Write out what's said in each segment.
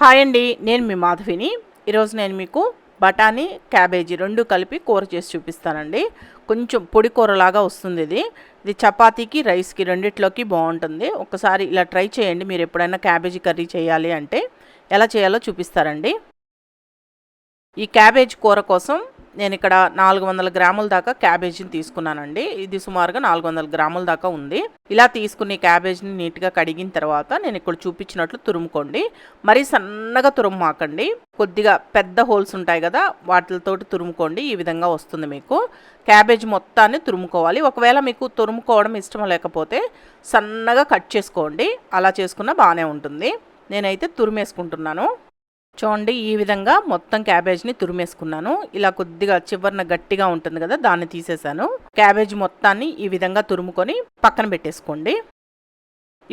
Hi అండి నేను మీ మాధవిని. ఈరోజు నేను మీకు బఠానీ క్యాబేజీ రెండు కలిపి కూర చేసి చూపిస్తానండి. కొంచెం పొడి కూరలాగా వస్తుంది ఇది. ఇది చపాతీకి రైస్కి రెండిట్లోకి బాగుంటుంది. ఒకసారి ఇలా ట్రై చేయండి మీరు ఎప్పుడైనా క్యాబేజీ కర్రీ చేయాలి అంటే ఎలా చేయాలో చూపిస్తారండి. ఈ క్యాబేజ్ కూర కోసం నేను ఇక్కడ నాలుగు వందల గ్రాముల దాకా క్యాబేజీని తీసుకున్నానండి. ఇది సుమారుగా నాలుగు వందల గ్రాముల దాకా ఉంది. ఇలా తీసుకుని క్యాబేజీని నీట్గా కడిగిన తర్వాత నేను ఇక్కడ చూపించినట్లు తురుముకోండి. మరీ సన్నగా తురుమాకండి కొద్దిగా పెద్ద హోల్స్ ఉంటాయి కదా వాటితోటి తురుముకోండి. ఈ విధంగా వస్తుంది మీకు. క్యాబేజ్ మొత్తాన్ని తురుముకోవాలి. ఒకవేళ మీకు తురుముకోవడం ఇష్టం లేకపోతే సన్నగా కట్ చేసుకోండి. అలా చేసుకున్న బాగానే ఉంటుంది. నేనైతే తురిమేసుకుంటున్నాను. చూడండి ఈ విధంగా మొత్తం క్యాబేజ్ని తురిమేసుకున్నాను. ఇలా కొద్దిగా చివరిన గట్టిగా ఉంటుంది కదా దాన్ని తీసేసాను. క్యాబేజ్ మొత్తాన్ని ఈ విధంగా తురుముకొని పక్కన పెట్టేసుకోండి.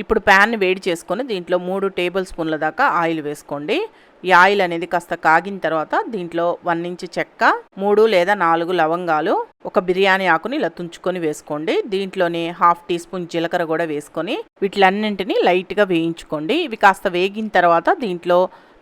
ఇప్పుడు ప్యాన్ని వేడి చేసుకొని దీంట్లో మూడు టేబుల్ స్పూన్ల దాకా ఆయిల్ వేసుకోండి. ఈ ఆయిల్ అనేది కాస్త కాగిన తర్వాత దీంట్లో వన్ ఇంచ్ చెక్క మూడు లేదా నాలుగు లవంగాలు ఒక బిర్యానీ ఆకుని ఇలా తుంచుకొని వేసుకోండి. దీంట్లోని హాఫ్ టీ స్పూన్ జీలకర్ర కూడా వేసుకొని వీటిలన్నింటినీ లైట్గా వేయించుకోండి. ఇవి కాస్త వేగిన తర్వాత దీంట్లో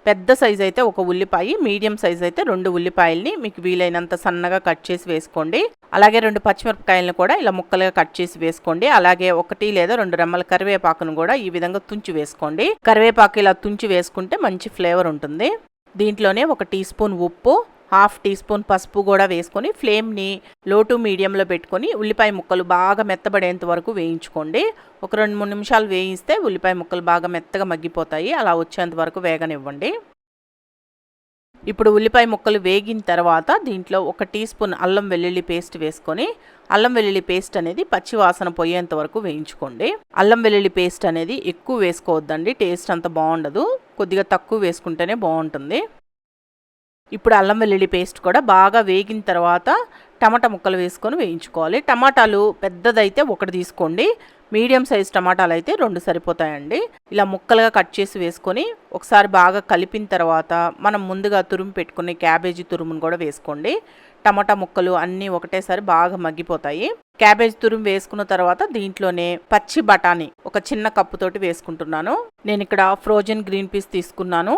పెద్ద సైజ్ అయితే ఒక ఉల్లిపాయ మీడియం సైజ్ అయితే రెండు ఉల్లిపాయల్ని మీకు వీలైనంత సన్నగా కట్ చేసి వేసుకోండి. అలాగే రెండు పచ్చిమిరపకాయలను కూడా ఇలా ముక్కలుగా కట్ చేసి వేసుకోండి. అలాగే ఒకటి లేదా రెండు రెమ్మల కరివేపాకును కూడా ఈ విధంగా తుంచి వేసుకోండి. కరివేపాకు ఇలా తుంచి వేసుకుంటే మంచి ఫ్లేవర్ ఉంటుంది. దీంట్లోనే ఒక టీ స్పూన్ ఉప్పు హాఫ్ టీ స్పూన్ పసుపు కూడా వేసుకొని ఫ్లేమ్ని లో టు మీడియంలో పెట్టుకొని ఉల్లిపాయ ముక్కలు బాగా మెత్తబడేంత వరకు వేయించుకోండి. ఒక రెండు మూడు నిమిషాలు వేయిస్తే ఉల్లిపాయ ముక్కలు బాగా మెత్తగా మగ్గిపోతాయి. అలా వచ్చేంత వరకు వేగనివ్వండి. ఇప్పుడు ఉల్లిపాయ ముక్కలు వేగిన తర్వాత దీంట్లో ఒక టీ స్పూన్ అల్లం వెల్లుల్లి పేస్ట్ వేసుకొని అల్లం వెల్లుల్లి పేస్ట్ అనేది పచ్చి వాసన పోయేంత వరకు వేయించుకోండి. అల్లం వెల్లుల్లి పేస్ట్ అనేది ఎక్కువ వేసుకోవద్దండి. టేస్ట్ అంత బాగుండదు. కొద్దిగా తక్కువ వేసుకుంటేనే బాగుంటుంది. ఇప్పుడు అల్లం వెల్లుల్లి పేస్ట్ కూడా బాగా వేగిన తర్వాత టమాటా ముక్కలు వేసుకొని వేయించుకోవాలి. టమాటాలు పెద్దదైతే ఒకటి తీసుకోండి. మీడియం సైజ్ టమాటాలు అయితే రెండు సరిపోతాయండి. ఇలా ముక్కలుగా కట్ చేసి వేసుకొని ఒకసారి బాగా కలిపిన తర్వాత మనం ముందుగా తురుము పెట్టుకునే క్యాబేజీ తురుమును కూడా వేసుకోండి. టమాటా ముక్కలు అన్నీ ఒకటేసారి బాగా మగ్గిపోతాయి. క్యాబేజ్ తురుము వేసుకున్న తర్వాత దీంట్లోనే పచ్చి బఠానీ ఒక చిన్న కప్పుతోటి వేసుకుంటున్నాను. నేను ఇక్కడ ఫ్రోజన్ గ్రీన్ పీస్ తీసుకున్నాను.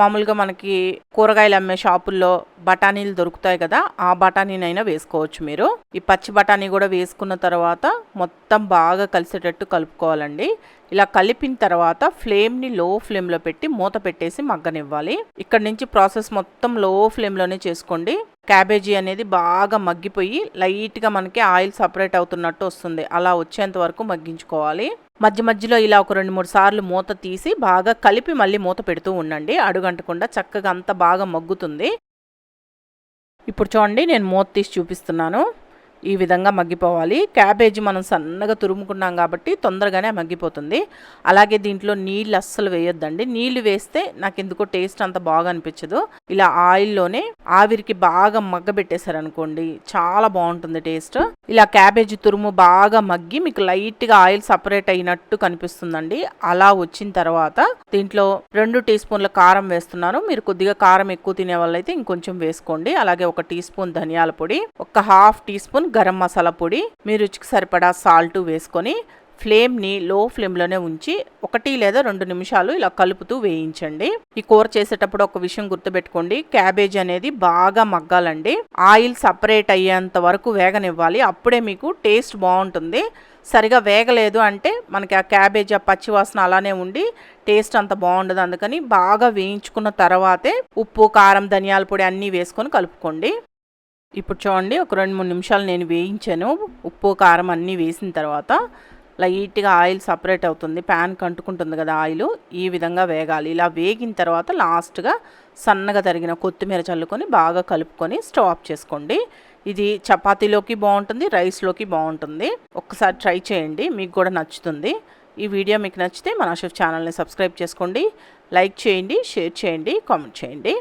మామూలుగా మనకి కూరగాయలు అమ్మే షాపుల్లో బఠానీలు దొరుకుతాయి కదా ఆ బఠానీనైనా వేసుకోవచ్చు మీరు. ఈ పచ్చి బఠానీ కూడా వేసుకున్న తర్వాత మొత్తం బాగా కలిసేటట్టు కలుపుకోవాలండి. ఇలా కలిపిన తర్వాత ఫ్లేమ్ని లో ఫ్లేమ్లో పెట్టి మూత పెట్టేసి మగ్గనివ్వాలి. ఇక్కడ నుంచి ప్రాసెస్ మొత్తం లో ఫ్లేమ్లోనే చేసుకోండి. క్యాబేజీ అనేది బాగా మగ్గిపోయి లైట్గా మనకి ఆయిల్ సపరేట్ అవుతున్నట్టు వస్తుంది. అలా వచ్చేంత వరకు మగ్గించుకోవాలి. మధ్య మధ్యలో ఇలా ఒక రెండు మూడు సార్లు మూత తీసి బాగా కలిపి మళ్ళీ మూత పెడుతూ ఉండండి. అడుగంటకుండా చక్కగా అంత బాగా మగ్గుతుంది. ఇప్పుడు చూడండి నేను మూత తీసి చూపిస్తున్నాను. ఈ విధంగా మగ్గిపోవాలి. క్యాబేజీ మనం సన్నగా తురుముకున్నాం కాబట్టి తొందరగానే మగ్గిపోతుంది. అలాగే దీంట్లో నీళ్ళు అస్సలు వేయొద్దండి. నీళ్ళు వేస్తే నాకు ఎందుకో టేస్ట్ అంత బాగా అనిపించదు. ఇలా ఆయిల్లోనే ఆవిరికి బాగా మగ్గబెట్టేశారనుకోండి చాలా బాగుంటుంది టేస్ట్. ఇలా క్యాబేజీ తురుము బాగా మగ్గి మీకు లైట్గా ఆయిల్ సపరేట్ అయినట్టు కనిపిస్తుందండి. అలా వచ్చిన తర్వాత దీంట్లో రెండు టీ స్పూన్ల కారం వేస్తున్నాను. మీరు కొద్దిగా కారం ఎక్కువ తినే వాళ్ళైతే ఇంకొంచెం వేసుకోండి. అలాగే ఒక టీ స్పూన్ ధనియాల పొడి ఒక half teaspoon garam masala పొడి మీ రుచికి సరిపడా సాల్ట్ వేసుకొని ఫ్లేమ్ని లో ఫ్లేమ్లోనే ఉంచి ఒకటి లేదా రెండు నిమిషాలు ఇలా కలుపుతూ వేయించండి. ఈ కూర చేసేటప్పుడు ఒక విషయం గుర్తుపెట్టుకోండి. క్యాబేజ్ అనేది బాగా మగ్గాలండి. ఆయిల్ సపరేట్ అయ్యేంత వరకు వేగనివ్వాలి. అప్పుడే మీకు టేస్ట్ బాగుంటుంది. సరిగా వేగలేదు అంటే మనకి ఆ క్యాబేజ్ ఆ పచ్చివాసన అలానే ఉండి టేస్ట్ అంత బాగుండదు. అందుకని బాగా వేయించుకున్న తర్వాతే ఉప్పు కారం ధనియాల పొడి అన్నీ వేసుకొని కలుపుకోండి. ఇప్పుడు చూడండి ఒక రెండు మూడు నిమిషాలు నేను వేయించాను. ఉప్పు కారం అన్నీ వేసిన తర్వాత లైట్గా ఆయిల్ సపరేట్ అవుతుంది. ప్యాన్ కంటుకుంటుంది కదా ఆయిల్. ఈ విధంగా వేగాలి. ఇలా వేగిన తర్వాత లాస్ట్గా సన్నగా తరిగిన కొత్తిమీర చల్లుకొని బాగా కలుపుకొని స్టవ్ ఆఫ్ చేసుకోండి. ఇది చపాతీలోకి బాగుంటుంది రైస్లోకి బాగుంటుంది. ఒక్కసారి ట్రై చేయండి మీకు కూడా నచ్చుతుంది. ఈ వీడియో మీకు నచ్చితే మన షెఫ్ ఛానల్ని సబ్స్క్రైబ్ చేసుకోండి. లైక్ చేయండి షేర్ చేయండి కామెంట్ చేయండి.